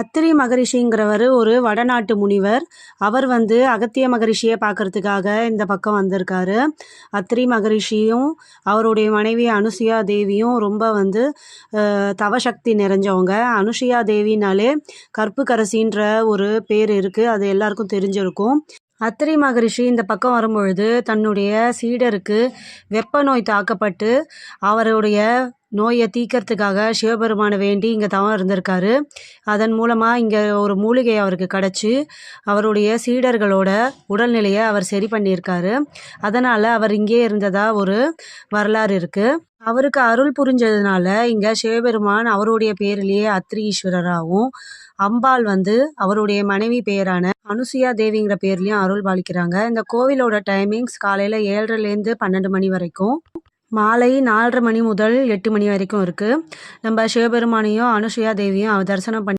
அத்திரி மகரிஷிங்கிறவர் ஒரு வடநாட்டு முனிவர். அவர் வந்து அகத்திய மகரிஷியை பார்க்கறதுக்காக இந்த பக்கம் வந்திருக்காரு. அத்திரி மகரிஷியும் அவருடைய மனைவி அனுசுயா தேவியும் ரொம்ப வந்து தவசக்தி நிறைஞ்சவங்க. அனுசுயா தேவினாலே கற்புக்கரசின்ற ஒரு பேர் இருக்குது அது எல்லாருக்கும் தெரிஞ்சிருக்கும். அத்திரி மகரிஷி இந்த பக்கம் வரும்பொழுது தன்னுடைய சீடருக்கு வெப்ப நோய் தாக்கப்பட்டு அவருடைய நோயை தீக்கிறதுக்காக சிவபெருமானை வேண்டி இங்கே தவம் இருந்திருக்காரு. அதன் மூலமாக இங்கே ஒரு மூலிகை அவருக்கு கிடச்சி அவருடைய சீடர்களோட உடல்நிலையை அவர் சரி பண்ணியிருக்காரு. அதனால் அவர் இங்கே இருந்ததா ஒரு வரலாறு இருக்குது அவருக்கு அருள் புரிஞ்சதுனால இங்கே சிவபெருமான் அவருடைய பேரிலேயே அத்ரீஸ்வரராகவும் ஈஸ்வரராகவும் அம்பாள் வந்து அவருடைய மனைவி பெயரான அனுசுயா தேவிங்கிற பேர்லேயும் அருள் பாலிக்கிறாங்க. இந்த கோவிலோட டைமிங்ஸ் காலையில் ஏழரைலேருந்து பன்னெண்டு மணி வரைக்கும் மாலை நாலரை மணி முதல் எட்டு மணி வரைக்கும் இருக்குது நம்ம சிவபெருமானையும் அனுசுயா தேவியும் தரிசனம் பண்ணி